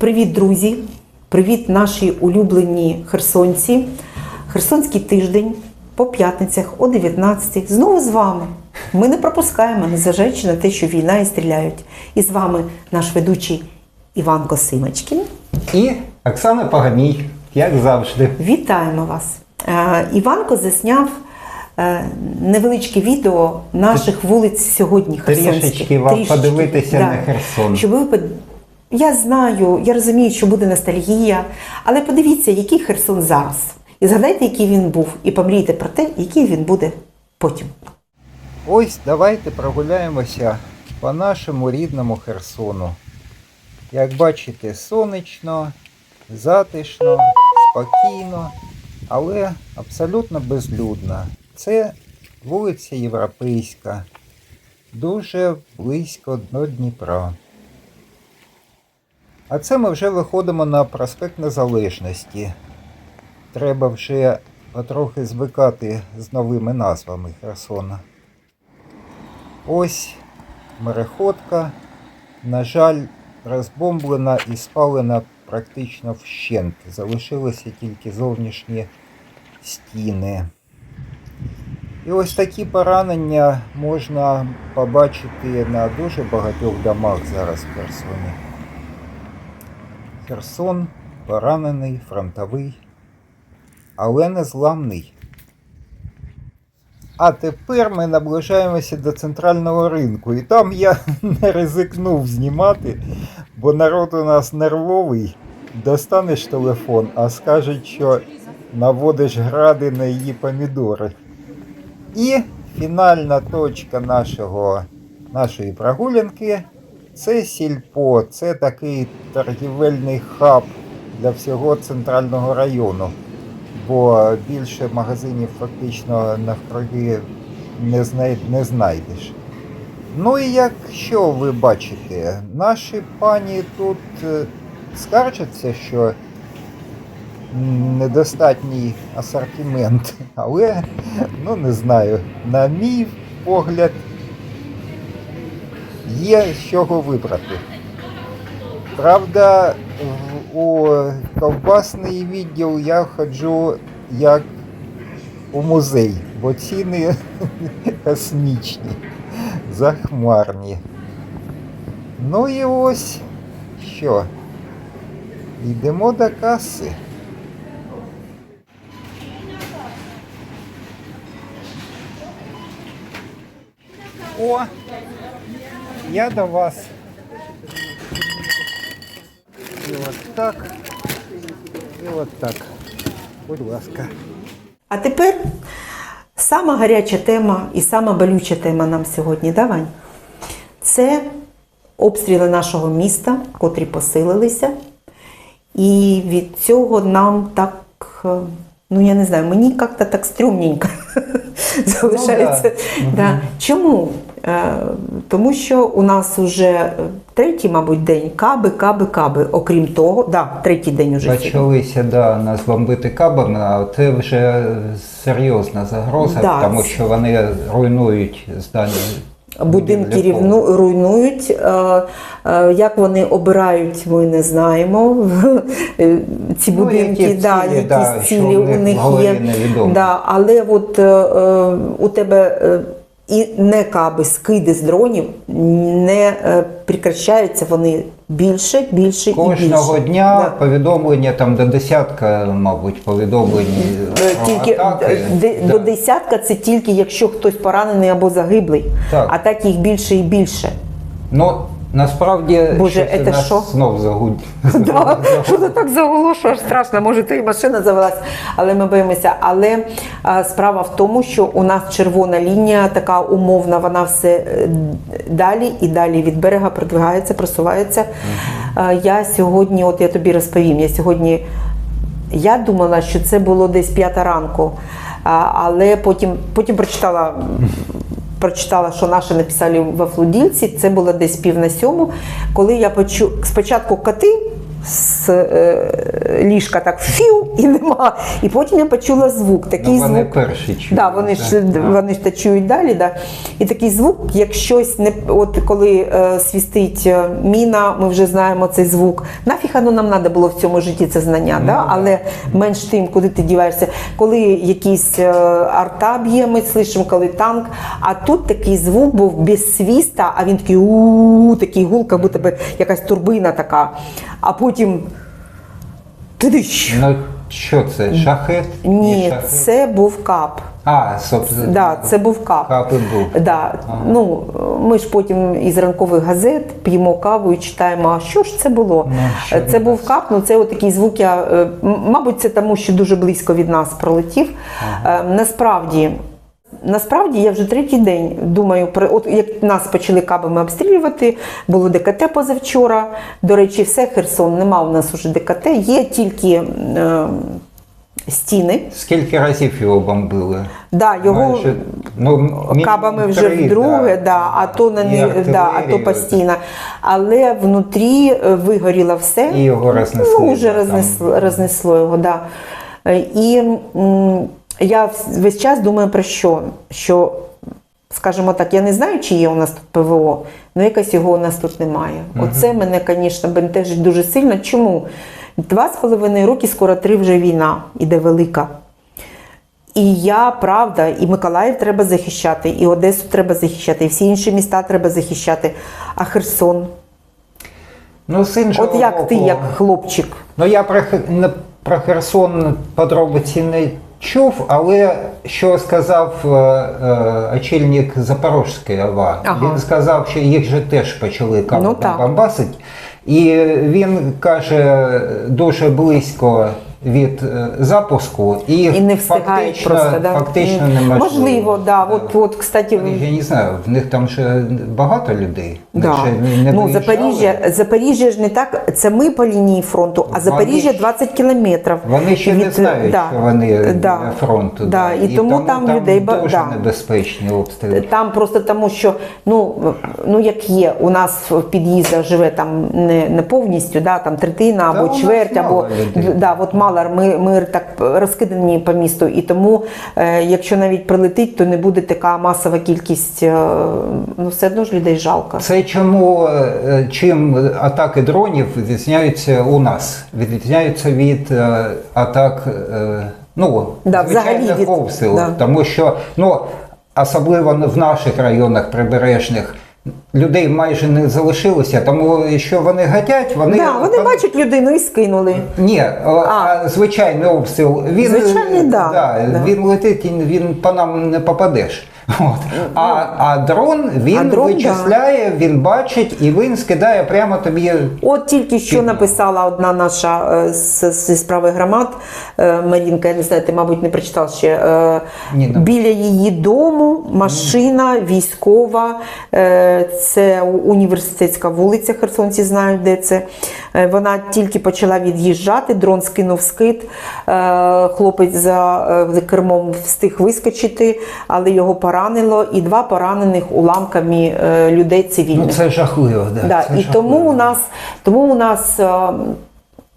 Привіт, друзі! Привіт, наші улюблені херсонці. Херсонський тиждень по п'ятницях о 19 Знову з вами. Ми не пропускаємо, незважаючи на те, що війна і стріляють. І з вами наш ведучий Іван Косимочкін. І Оксана Погамій, як завжди. Вітаємо вас! Е, Іванко засняв е, невеличке відео наших вулиць сьогодні. херсонських. Трішечки вам подивитися на Херсон. Щоб ви Я знаю, я розумію, що буде ностальгія, але подивіться, який Херсон зараз. І згадайте, який він був, і помрійте про те, який він буде потім. Ось давайте прогуляємося по нашому рідному Херсону. Як бачите, сонячно, затишно, спокійно, але абсолютно безлюдно. Це вулиця Європейська, дуже близько до Дніпра. А це ми вже виходимо на проспект Незалежності. Треба вже потрохи звикати з новими назвами Херсона. Ось мереходка, на жаль, розбомблена і спалена практично вщент. Залишилися тільки зовнішні стіни. І ось такі поранення можна побачити на дуже багатьох домах зараз в Херсоні. Херсон поранений, фронтовий, але не зламний. А тепер ми наближаємося до центрального ринку. І там я не ризикнув знімати, бо народ у нас нервовий. Достанеш телефон, а скажуть, що наводиш гради на її помідори. І фінальна точка нашого, нашої прогулянки це сільпо. Це такий торгівельний хаб для всього центрального району бо більше магазинів фактично навкруги не, знай... не знайдеш. Ну і якщо ви бачите, наші пані тут е, скаржаться, що недостатній асортимент, але ну не знаю, на мій погляд, є з чого вибрати. Правда, у ковбасний відділ я ходжу як у музей, бо ціни космічні, захмарні. Ну і ось що. Йдемо до каси. О, я до вас. І от так. І от так. Будь ласка. А тепер сама гаряча тема і сама болюча тема нам сьогодні. Давай. Це обстріли нашого міста, котрі посилилися. І від цього нам так, е, ну я не знаю, мені як-то так стрьомненько залишається. Да. Чому? Е, Тому що у нас вже третій, мабуть, день каби, каби, каби. Окрім того, да, третій день уже. Почалися да, нас бомбити кабами, а це вже серйозна загроза, Да. тому що вони руйнують здання. Будинки рівну, руйнують. Е, е, Як вони обирають, ми не знаємо. Е, Ці Ну, будинки, які да, цілі, якісь да, цілі у них є. Да, але от е, е, у тебе е, і не каби, скиди з дронів не е, прекращаються, вони більше, більше і Кожного дня Да. повідомлення там до десятка, мабуть, повідомлень Е, про Тільки атаки. де- Да. до десятка це тільки якщо хтось поранений або загиблий, Так. а так їх більше і більше. Ну, насправді, Боже, щось це нас що? знов загуд. Да, що це так загуло, що аж страшно, може, то і машина завелась, але ми боїмося. Але а, справа в тому, що у нас червона лінія, така умовна, вона все е, далі і далі від берега продвигається, просувається. А, Я сьогодні, от я тобі розповім, я сьогодні. Я думала, що це було десь п'ята ранку, а, але потім, потім прочитала, прочитала, що наші написали во Флудільці, це було десь пів на сьому. Коли я почу... спочатку коти з е, ліжка так фіу і нема. І потім я почула звук. Такий Ну, вони звук. перші чують, Да, вони ж так. вони ж та чують далі. Да. І такий звук, як щось не от коли е, свістить е, міна, ми вже знаємо цей звук. Нафіг воно нам треба було в цьому житті це знання, Ну, да? да. але менш тим, куди ти діваєшся, коли якийсь е, арта б'є, ми слышимо, коли танк. А тут такий звук був без свіста, а він такий у такий гул, як будто би якась турбина така. А потім. Тидищ. Ну, що це? Шахет? Ні, шахет? це був кап. А, собственно. Да, це був кап. Кап і був. Да. Ну, ми ж потім із ранкових газет п'ємо каву і читаємо, а що ж це було? Ну, що це був кап, ну це отакий звук. Я, е, мабуть, це тому, що дуже близько від нас пролетів. Е, Насправді. Насправді я вже третій день думаю про от як нас почали кабами обстрілювати, було ДКТ позавчора. До речі, все Херсон, нема у нас уже ДКТ, є тільки е, стіни. Скільки разів його бомбили? Да, його Майже, ну, кабами вже три, вдруге, да. а то на не, да, а то постійно. Але внутрі е, вигоріло все. І його рознесли, Ну, вже рознесло, рознесло його, да. Е, І я весь час думаю про що? Що, скажімо так, я не знаю, чи є у нас тут ПВО, але якось його у нас тут немає. Оце мене, звісно, бентежить дуже сильно. Чому? Два з половиною роки, скоро три вже війна, іде велика. І я правда, і Миколаїв треба захищати, і Одесу треба захищати, і всі інші міста треба захищати. А Херсон, Ну, з іншого от як ти, як хлопчик, Ну, я про, про Херсон подробиці не чув, але що сказав е, е, очільник Запорожської ОВА, Ага. він сказав, що їх же теж почали Ну, бомбасити. І він каже, дуже близько від е, запуску, і, і не встигають фактично, просто. Да? фактично неможливо. Можливо, да. От, от, кстати, Я не знаю, в них там ще багато людей. Да. ще не- ну. Запоріжжя, Запоріжжя ж не так. Це ми по лінії фронту, а Запоріжжя ж- 20 кілометрів. Вони ще не знають, да, що вони да, фронту. Да, і, тому, там, людей дуже да. небезпечні обстріли. Там просто тому, що ну, ну як є, у нас в під'їздах живе там не, не повністю, да, там третина або нас чверть, або людей. да, от мало, ми, ми так розкидані по місту. І тому, е, якщо навіть прилетить, то не буде така масова кількість, е, ну все одно ж людей жалко. Це чому е, чим атаки дронів відрізняються у нас? Відрізняються від е, атак е, ну, Да, звичайних обстрілів. да. Тому що ну, особливо в наших районах прибережних. Людей майже не залишилося, тому що вони гатять, вони, да, вони бачать людину і скинули. Ні, а, а звичайний обстріл. Він, Звичайний, да, да. Він летить, і він по нам не попадеш. От. А, а дрон він А дрон, вичисляє, він бачить і він скидає прямо тобі. От тільки що Чудно. написала одна наша е, з, зі справи громад е, Марінка, я не знаю, ти, мабуть, не прочитав ще. е, Ні, не. Біля її дому машина військова, е, це університетська вулиця, херсонці знають, де це. Вона тільки почала від'їжджати, дрон скинув скид. Хлопець за, кермом встиг вискочити, але його поранило, і два поранених уламками е, людей цивільних. Ну це жахливо. Да, Да, це і жахливо. тому у нас, тому у нас е,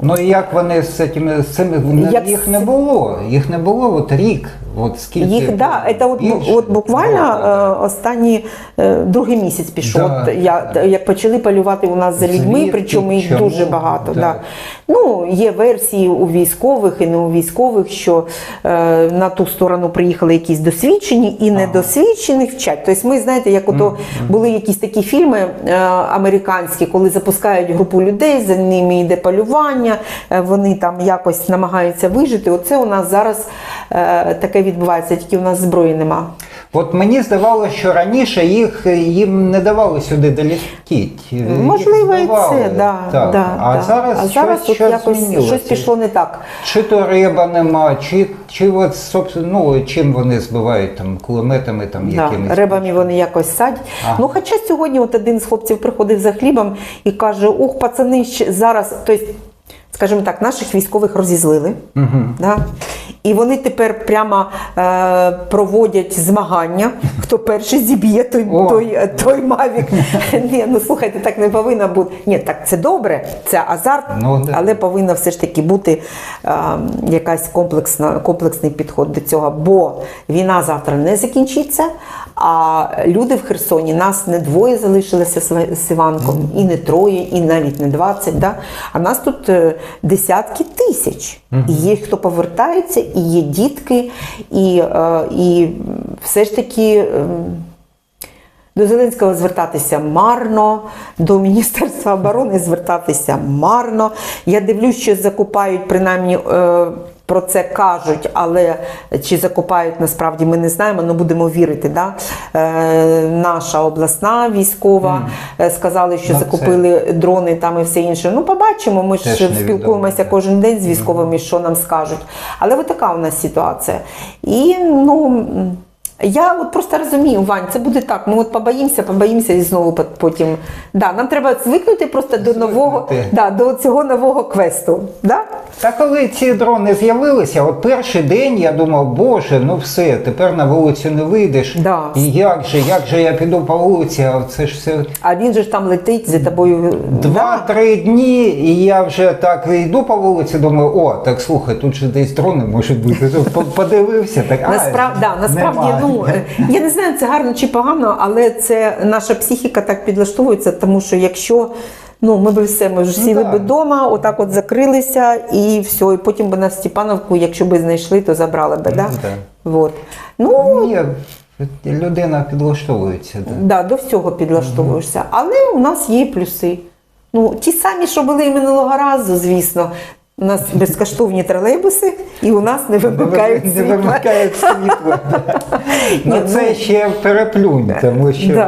Ну і як вони з цими, з цими вони- Як їх не було. Їх не було от рік. От скільки їх да, це от, от буквально Ну, да. е, останні е, другий місяць пішов. Да. От я як почали полювати у нас за людьми, Звідки, причому їх чому? дуже багато. Да. Да. Ну є версії у військових і не у військових, що е, на ту сторону приїхали якісь досвідчені і недосвідчених вчать. Тобто, ми знаєте, як ото були якісь такі фільми е, американські, коли запускають групу людей, за ними йде полювання, е, вони там якось намагаються вижити. Оце у нас зараз е, таке відбувається, тільки у нас зброї нема. От мені здавалося, що раніше їх їм не давали сюди долетіти. Їх Можливо, і це, да, Так. да, а да. зараз, а зараз щось, щось якось щось пішло не так. Чи то риба нема, чи, чи от, собственно, ну, чим вони збивають там кулеметами там Да, якимись. рибами вони якось садять. Ага. Ну, хоча сьогодні от один з хлопців приходив за хлібом і каже: ух, пацани, зараз, тобто, скажімо так, наших військових розізлили. Угу. Да? І вони тепер прямо е, проводять змагання, хто перший зіб'є той, О. той, той мавік. Ні, ну слухайте, так не повинно бути. Ні, так це добре, це азарт, Ну, але повинна все ж таки бути е, якась комплексна, комплексний підход до цього. Бо війна завтра не закінчиться. А люди в Херсоні нас не двоє залишилися з- Іванком, і не троє, і навіть не 20. Да? А нас тут е, десятки тисяч. І є хто повертається, і є дітки, і, е, і все ж таки. ем, до Зеленського звертатися марно, до Міністерства оборони звертатися марно. Я дивлюсь, що закупають, принаймні е, про це кажуть, але чи закопають насправді ми не знаємо, але будемо вірити. Да? Е, наша обласна військова mm. сказали, що Ну, це- закупили дрони там і все інше. Ну, побачимо. Ми Теж ж спілкуємося відомо. кожен день з військовими, що нам скажуть. Але от така у нас ситуація. І ну. Я от просто розумію, Вань, це буде так. Ми от побоїмося, побоїмося і знову пот- потім. Да, нам треба звикнути просто до нового, да, до цього нового квесту. Да? Та коли ці дрони з'явилися, от перший день я думав, боже, ну все, тепер на вулицю не вийдеш. Да. І як же, як же я піду по вулиці, а це ж все. А він же ж там летить за тобою. Два-три дні, і я вже так йду по вулиці, думаю, о, так слухай, тут же десь дрони можуть бути. Подивився, так а, Насправ... да, насправді. Ну е, я не знаю, це гарно чи погано, але це наша психіка так підлаштовується, тому що якщо. Ну, ми би все, ми вже Ну, сіли так. би вдома, отак от закрилися, і все. І потім би на Степановку, якщо би знайшли, то забрали би. Да? Ну, так. Вот. Ну, Ні, людина підлаштовується. Да. Да, до всього підлаштовуєшся. Але у нас є плюси. Ну, ті самі, що були і минулого разу, звісно. У нас безкоштовні тролейбуси, і у нас не вимикають Не світло. вимикають світло. Ну це ще переплюнь, тому що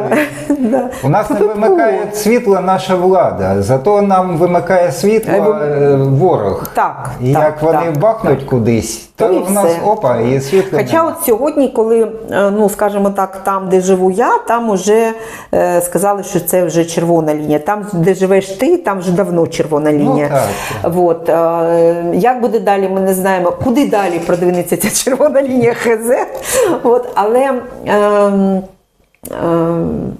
у нас не вимикає світло наша влада, зато нам вимикає світло Е, ворог. Так, І як вони бахнуть кудись, То в нас опа, і світло. Хоча от сьогодні, коли, е, ну скажімо так, там, де живу я, там вже е, сказали, що це вже червона лінія. Там, де живеш ти, там вже давно червона лінія. так, так. Е, як буде далі, ми не знаємо. Куди далі продвинеться ця червона лінія ХЗ. От, але ем, ем,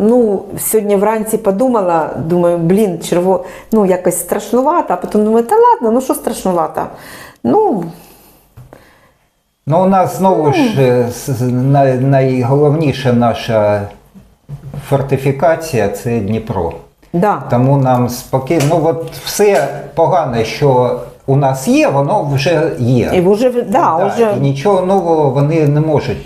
Ну, сьогодні вранці подумала, думаю, блін, черво, ну якось страшнувато, а потім думаю, та ладно, ну що страшнувато? Ну, Ну, у нас знову ж е, най- найголовніша наша фортифікація це Дніпро. Да. Тому нам спокійно. Ну от все погане, що у нас є, воно вже є. І вже, да, Да, вже, І нічого нового вони не можуть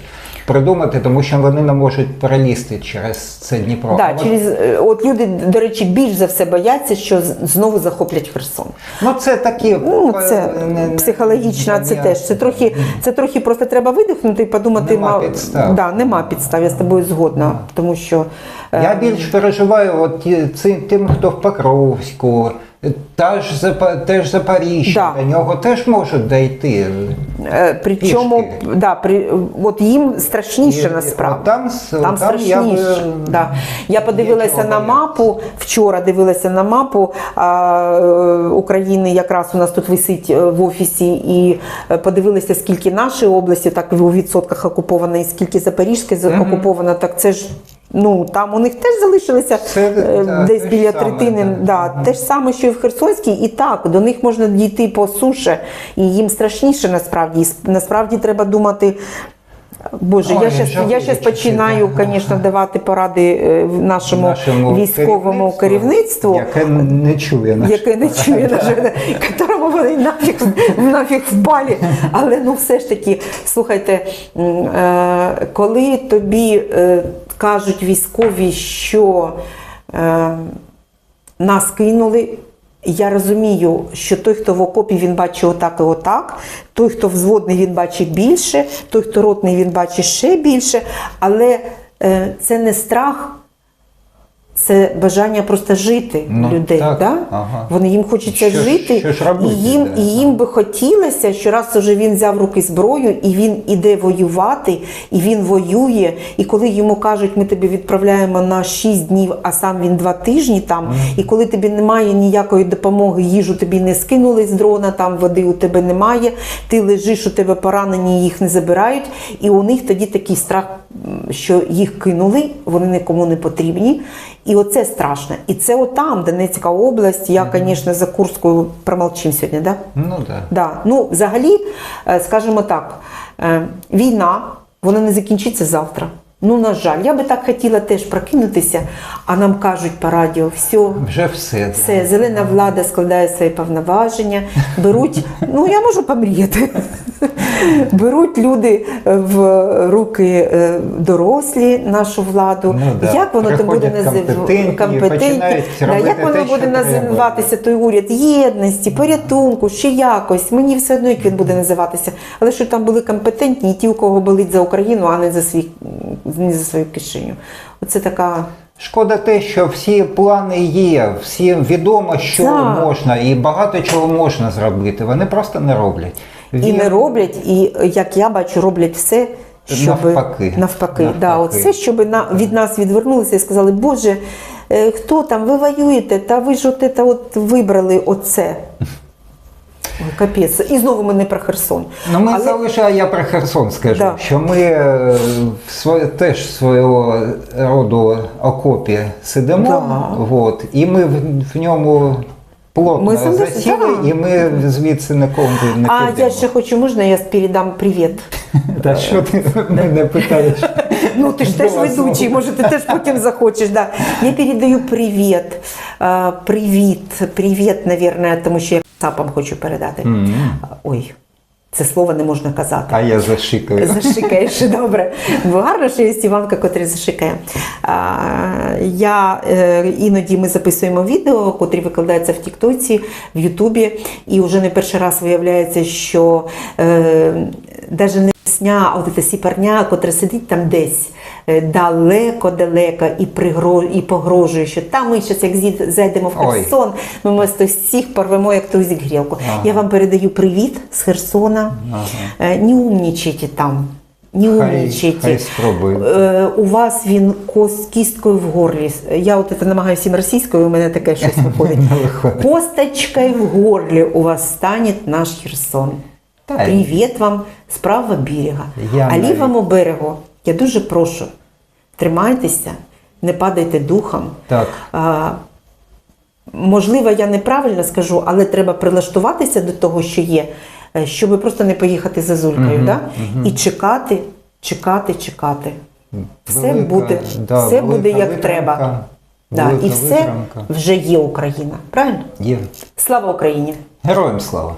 придумати, тому що вони не можуть перелізти через це Дніпро. да, А через, е, от люди, до речі, більш за все бояться, що знову захоплять Херсон. Ну це такі Ну, е, це не- не- психологічно, це не- теж. Це трохи, це трохи просто треба видихнути і подумати, Нема мав- підстав. Да, нема підстав, я з тобою згодна. Тому що Я більш переживаю от цим, тим, хто в Покровську, та ж Запа- теж Запоріжжя, Да. до нього теж можуть дійти. Е, Причому, Пішки. да, при, от їм страшніше І- насправді. от там там там я страшніше. би- да. Я подивилася на мапу, вчора дивилася на мапу а, е, України, якраз у нас тут висить е, в офісі, і подивилася, скільки нашої області так у відсотках окуповано, і скільки Запорізьке з- окуповано, так це ж. Ну там у них теж залишилися Це, е, да, десь те ж біля саме, третини. да. Да, те ж саме, що і в Херсонській, і так до них можна дійти по суше, і їм страшніше насправді. І насправді треба думати. Боже, Ой, я щас, я щас починаю, звісно, давати поради е, нашому, Нашому військовому керівництву. яке не чує наш Яке не чує, на жаль, вони нафіг, нафіг впалі. Але ну все ж таки, слухайте, е, коли тобі е, кажуть військові, що е, нас кинули. Я розумію, що той, хто в окопі, він бачить отак і отак, той, хто взводний, він бачить більше, той, хто ротний, він бачить ще більше, але е, це не страх Це бажання просто жити Ну, людей. так, Да? ага. Вони їм хочеться Що жити, що ж робити, і, їм, да. і їм би хотілося, що раз уже він взяв руки зброю, і він іде воювати, і він воює. І коли йому кажуть, ми тебе відправляємо на 6 днів, а сам він 2 тижні там, і коли тобі немає ніякої допомоги, їжу тобі не скинули з дрона, там води у тебе немає, ти лежиш, у тебе поранені, їх не забирають. І у них тоді такий страх, що їх кинули, вони нікому не потрібні. І оце страшно. І це отам, Донецька область. Я, звісно, за Курською промолчим сьогодні, да? Ну да. Да. Ну, взагалі, е, скажімо так, е, війна вона не закінчиться завтра. Ну, на жаль, я би так хотіла теж прокинутися, а нам кажуть по радіо, все, Вже все. да. все, зелена влада складає свої повноваження, беруть, ну я можу помріяти. Беруть люди в руки е, дорослі нашу владу. Ну да. Як воно там буде називатися? компетентні, Да, Як воно те, буде називатися той уряд єдності, порятунку, ще якось. Мені все одно, як він буде називатися. Але що там були компетентні, і ті, у кого болить за Україну, а не за свій не за свою кишеню. Оце така. Шкода те, що всі плани є, всім відомо, що Так. можна, і багато чого можна зробити. Вони просто не роблять. І не роблять, і як я бачу, роблять все, щоб Навпаки. навпаки, Да, от все, щоб на, від нас відвернулися і сказали, Боже, е, хто там, ви воюєте, та ви ж от, це от вибрали оце. Ой, капець. І знову ми не про Херсон. Ну, ми Але- залишаю, я про Херсон скажу, Да. що ми е, в своє, теж свого роду окопі сидимо, Да. от, і ми в, в ньому плотно Ми засіли, да. і ми звідси нікому не А я ще хочу, можна я передам привіт? Та що ти мене питаєш? Ну, ти ж теж ведучий, може, ти теж потім захочеш. Да. Я передаю привіт. А, Привіт, привіт, наверное, тому що я цапам хочу передати. Ой, це слово не можна казати. А я зашикаю. Зашикаєш добре. Бо гарно, що є Іванка, котрі зашикає. А, я, е, іноді ми записуємо відео, котрі викладаються в Тіктоці, в Ютубі, і вже не перший раз виявляється, що е, навіть не сня, от ця сіпарня, котра сидить там десь. е, Далеко-далеко і пригро... і погрожує, що там ми зараз як зайдемо в Ой. Херсон, ми просто всіх порвемо, як тузик грілку. Ага. Я вам передаю привіт з Херсона. Е, Не умнічайте там. Не умнічайте. Е, У вас він кос, кісткою в горлі. Я от це намагаюся всім російською, у мене таке щось виходить. Косточкою в горлі у вас стане наш Херсон. Та Привіт вам з правого берега. Я а навіть- лівому берегу я дуже прошу, тримайтеся, не падайте духом. Так. А, можливо, я неправильно скажу, але треба прилаштуватися до того, що є, е, щоб просто не поїхати за зулькою. да? І чекати, чекати, чекати. Все Велика, буде, да, все велика буде як витримка, треба. Да, і все витримка. вже є Україна. Правильно? Є. Слава Україні! Героям слава!